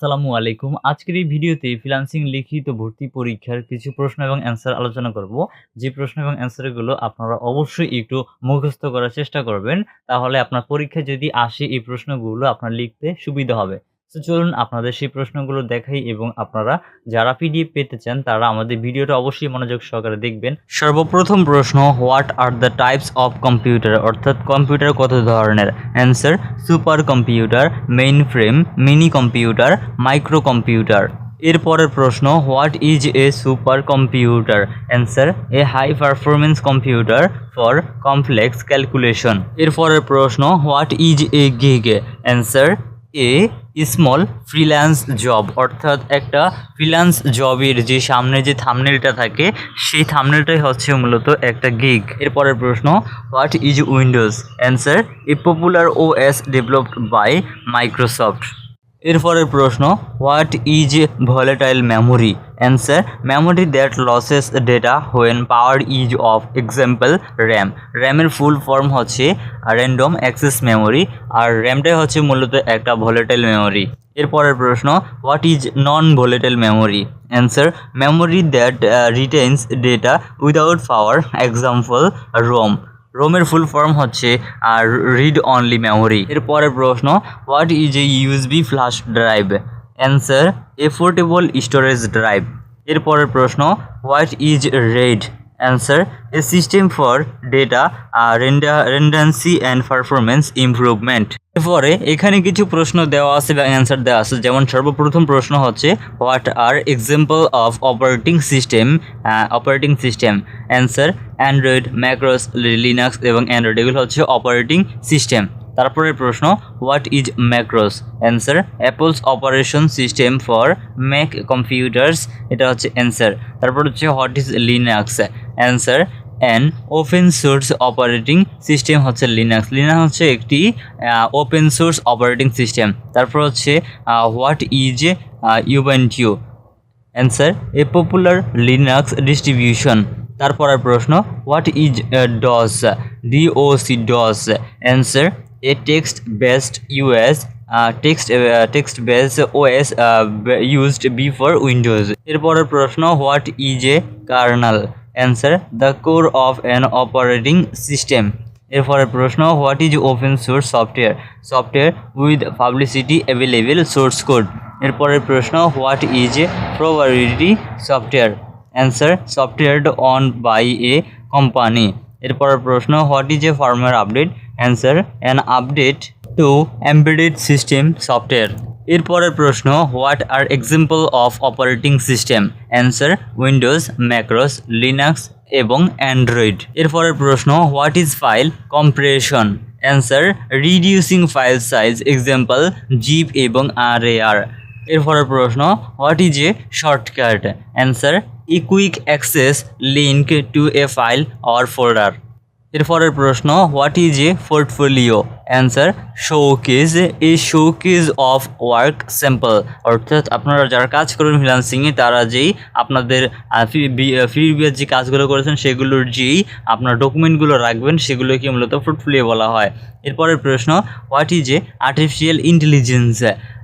আসসালামু আলাইকুম। আজকের এই ভিডিওতে ফ্রিলান্সিং লিখিত ভর্তি পরীক্ষার কিছু প্রশ্ন এবং অ্যান্সার আলোচনা করব। যে প্রশ্ন এবং অ্যান্সারগুলো আপনারা অবশ্যই একটু মুখস্থ করার চেষ্টা করবেন, তাহলে আপনার পরীক্ষা যদি আসে এই প্রশ্নগুলো আপনার লিখতে সুবিধা হবে। তো চলুন আপনাদের সেই প্রশ্নগুলো দেখাই এবং আপনারা যারা পিডিএফ পেতে চান, তারা আমাদের ভিডিওটা অবশ্যই মনোযোগ সহকারে দেখবেন। সর্বপ্রথম প্রশ্ন, what are the types of computer? অর্থাৎ কম্পিউটার কত ধরনের? Answer super computer mainframe mini computer micro computer এরপরের প্রশ্ন, what is a super computer answer, a high performance computer for complex calculation. এরপরের প্রশ্ন, what is a gig? Answer, a small freelance job অর্থাৎ একটা freelance জবের যে সামনে যে থামনেলটা থাকে, সেই থামনেলটাই হচ্ছে মূলত একটা গিগ এরপরের প্রশ্ন what is Windows answer a popular O S developed by Microsoft এরপরের প্রশ্ন what is volatile memory answer memory that loses data when power is off example RAM র্যামের ফুল ফর্ম হচ্ছে র্যান্ডম অ্যাক্সেস মেমোরি আর র্যামটাই হচ্ছে মূলত একটা volatile memory এরপরের প্রশ্ন what is non volatile memory answer memory that retains data without power example ROM রোমের ফুল ফর্ম হচ্ছে, আর রিড অনলি মেমোরি এরপরের প্রশ্ন what is a USB flash drive answer affordable storage drive এরপরের প্রশ্ন what is RAID answer a system for data redundancy and performance improvement এরপরে এখানে কিছু প্রশ্ন দেওয়া আছে বা অ্যান্সার দেওয়া আছে। যেমন সর্বপ্রথম প্রশ্ন হচ্ছে what are example of operating system operating system answer Android macOS Linux এবং অ্যান্ড্রয়েড এগুলো হচ্ছে অপারেটিং সিস্টেম তারপরের প্রশ্ন what is macOS answer Apple's operation system for Mac computers এটা হচ্ছে অ্যান্সার তারপর হচ্ছে what is Linux answer an open source operating system হচ্ছে লিনাক্স লিনাক্স হচ্ছে একটি ওপেন সোর্স অপারেটিং সিস্টেম তারপর হচ্ছে what is Ubuntu answer a popular Linux distribution তারপরের প্রশ্ন what is DOS DOC DOS answer a text based US text text base OS used before Windows এরপরের প্রশ্ন what is a kernel answer the core of an operating system এরপরের প্রশ্ন what is open source software software with publicity available source code এরপরের প্রশ্ন what is a provability software answer software own by a company এরপরের প্রশ্ন what is a firmware update answer an update to embedded system software এরপরের প্রশ্ন what are example of operating system answer Windows macOS Linux এবং Android এরপরের প্রশ্ন what is file compression answer reducing file size example zip এবং R A R এরপরের প্রশ্ন what is a shortcut answer a quick access link to a file or folder এরপরের প্রশ্ন what is a portfolio answer showcase a showcase of work sample অর্থাৎ আপনারা যারা কাজ করেন ফ্রিলান্সিংয়ে তারা যেই আপনাদের ফ্রি বিয়ের যে কাজগুলো করেছেন, সেগুলোর যেই আপনার ডকুমেন্টগুলো রাখবেন, সেগুলোকে মূলত পোর্টফোলিও বলা হয়। এরপরের প্রশ্ন what is a artificial intelligence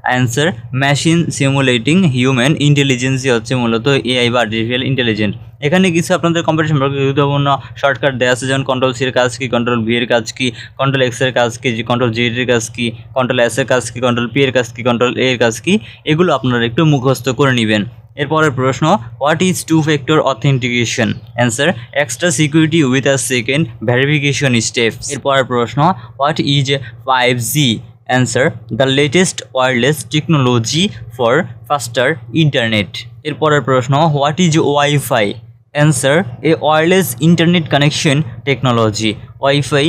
answer machine simulating human ইন্টেলিজেন্সই হচ্ছে মূলত এআই বা আর্টিফিশিয়াল ইন্টেলিজেন্স এখানে কিছু আপনাদের কম্পিউটার সম্পর্কে গুরুত্বপূর্ণ শর্টকাট দেওয়া আছে, যেমন কন্ট্রোল সির কাজ কি কন্ট্রোল ভি এর কাজ কি কন্ট্রোল এক্সের কাজ কি কন্ট্রোল জি এর কাজ কি কন্ট্রোল এস এর কাজ কি কন্ট্রোল পি এর কাজ কি কন্ট্রোল এ এর কাজ কি, এগুলো আপনারা একটু মুখস্থ করে নেবেন। এরপরের প্রশ্ন what is two factor authentication answer extra security with a second verification steps এরপরের প্রশ্ন what is five G answer the latest wireless technology for faster internet এরপরের প্রশ্ন what is wifi answer a wireless internet connection technology wifi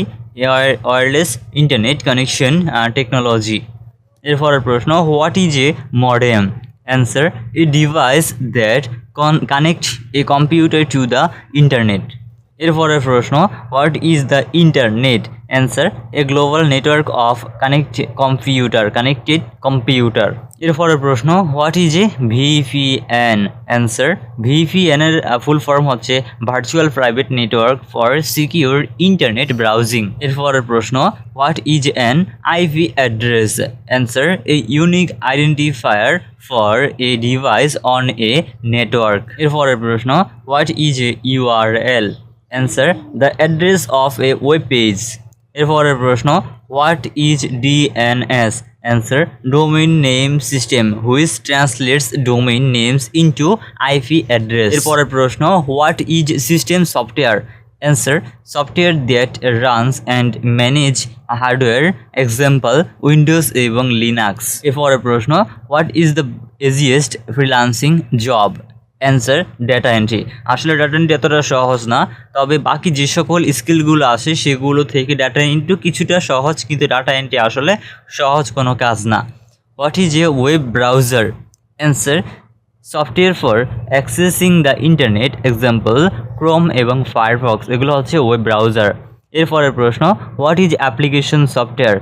wireless internet connection technology এরপরের প্রশ্ন what is a modem answer a device that connect a computer to the internet এরপরের প্রশ্ন what is the internet answer a global network of connect computer connected computer এরপরের প্রশ্ন what is a VPN answer VPN এর full form হচ্ছে virtual private network for secure internet browsing এরপরের প্রশ্ন what is an IP address answer a unique identifier for a device on a network এরপরের প্রশ্ন what is a URL answer the address of a web page এরপরের প্রশ্ন what is DNS answer domain name system which translates domain names into IP address এরপরের প্রশ্ন what is system software answer software that runs and manage hardware example Windows এবং Linux এরপরের প্রশ্ন what is the easiest freelancing job answer data entry আসলে data entry এতটা সহজ না, তবে বাকি যে সকল স্কিলগুলো আছে, সেগুলো থেকে ডাটা এন্ট্রি কিছুটা সহজ, কিন্তু ডাটা এন্ট্রি আসলে সহজ কোনো কাজ না। What is a web browser answer software for accessing the internet example Chrome এবং ফায়ারফক্স এগুলো হচ্ছে ওয়েব ব্রাউজার এরপরের প্রশ্ন what is application software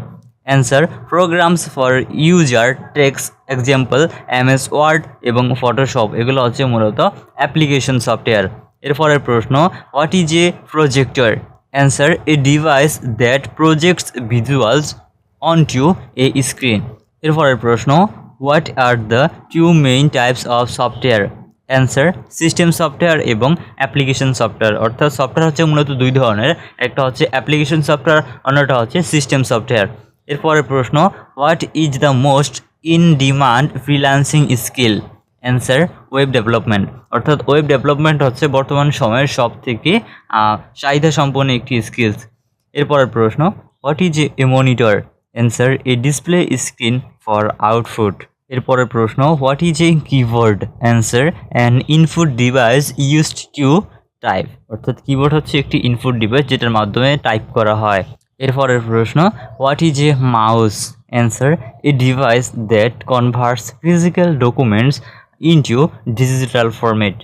answer programs for user tasks example M S Word এবং ফটোশপ এগুলো হচ্ছে মূলত অ্যাপ্লিকেশন সফটওয়্যার এরপরের প্রশ্ন what is a projector answer a device that projects visuals on to a screen এরপরের প্রশ্ন what are the two main types of software answer system software এবং application software অর্থাৎ সফটওয়্যার হচ্ছে মূলত দুই ধরনের, একটা হচ্ছে অ্যাপ্লিকেশন সফটওয়্যার অন্যটা হচ্ছে সিস্টেম সফটওয়্যার এরপরের প্রশ্ন what is the most in demand freelancing skill answer web development অর্থাৎ ওয়েব ডেভেলপমেন্ট হচ্ছে বর্তমান সময়ের সব থেকে চাহিদা সম্পন্ন একটি স্কিলস এরপরের প্রশ্ন what is a monitor answer a display screen for output এরপরের প্রশ্ন what is a keyboard answer an input device used to type অর্থাৎ কিবোর্ড হচ্ছে একটি ইনপুট ডিভাইস যেটার মাধ্যমে টাইপ করা হয়। এরপরের প্রশ্ন what is a mouse answer a device that converts physical documents into digital format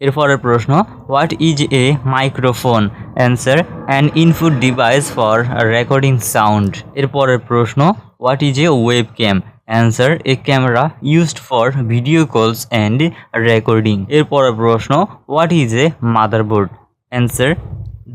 এরপরের প্রশ্ন what is a microphone answer an input device for recording sound এরপরের প্রশ্ন what is a webcam answer a camera used for video calls and recording এরপরের প্রশ্ন what is a motherboard answer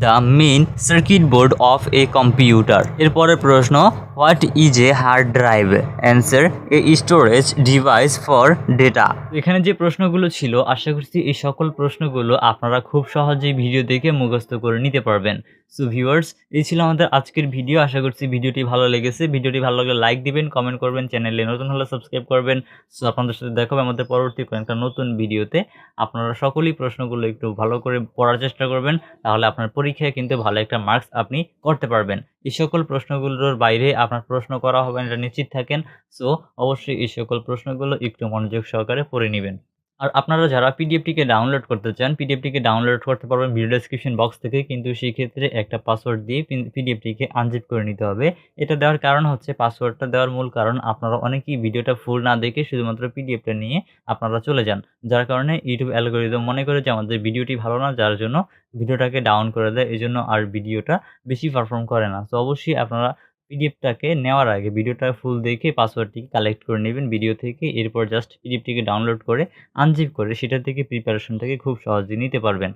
the main circuit board of a computer এরপরের প্রশ্ন what is a hard drive answer a storage device for data এখানে যে প্রশ্নগুলো ছিল, আশা করছি এই সকল প্রশ্নগুলো আপনারা খুব সহজেই ভিডিও দেখে মুখস্থ করে নিতে পারবেন। সো ভিউয়ার্স এই ছিল আমাদের আজকের ভিডিও আশা করছি ভিডিওটি ভালো লেগেছে। ভিডিওটি ভালো লাগলে লাইক দিবেন কমেন্ট করবেন চ্যানেলে নতুন হলে সাবস্ক্রাইব করবেন। সো আপনাদের সাথে দেখাবে আমাদের পরবর্তী একটা নতুন ভিডিওতে আপনারা সকলেই প্রশ্নগুলো একটু ভালো করে পড়ার চেষ্টা করবেন, তাহলে আপনার পরীক্ষায় কিন্তু ভালো একটা মার্কস আপনি করতে পারবেন। এই সকল প্রশ্নগুলোর বাইরে আপনার প্রশ্ন করা হবে এটা নিশ্চিত থাকেন। সো অবশ্যই এই সকল প্রশ্নগুলো একটু মনোযোগ সহকারে পড়ে নেবেন। আর আপনারা যারা পিডিএফটিকে ডাউনলোড করতে চান পিডিএফটিকে ডাউনলোড করতে পারবেন ভিডিও ডেসক্রিপশন বক্স থেকে, কিন্তু সেই ক্ষেত্রে একটা পাসওয়ার্ড দিয়ে পিডিএফটিকে আনজিপ করে নিতে হবে। এটা দেওয়ার কারণ হচ্ছে পাসওয়ার্ডটা দেওয়ার মূল কারণ, আপনারা অনেকেই ভিডিওটা ফুল না দেখে শুধুমাত্র পিডিএফটা নিয়ে আপনারা চলে যান। যার কারণে ইউটিউব অ্যালগোরিদম মনে করে যে আমাদের ভিডিওটি ভালো না, যার জন্য ভিডিওটাকে ডাউন করে দেয় এই জন্য আর ভিডিওটা বেশি পারফর্ম করে না। তো অবশ্যই আপনারা পিডিএফটাকে নেওয়ার আগে ভিডিওটা ফুল দেখে পাসওয়ার্ডটিকে কালেক্ট করে নেবেন ভিডিও থেকে। এরপর জাস্ট পিডিএফটিকে ডাউনলোড করে আনজিপ করে সেটা থেকে প্রিপারেশনটাকে খুব সহজে নিতে পারবেন।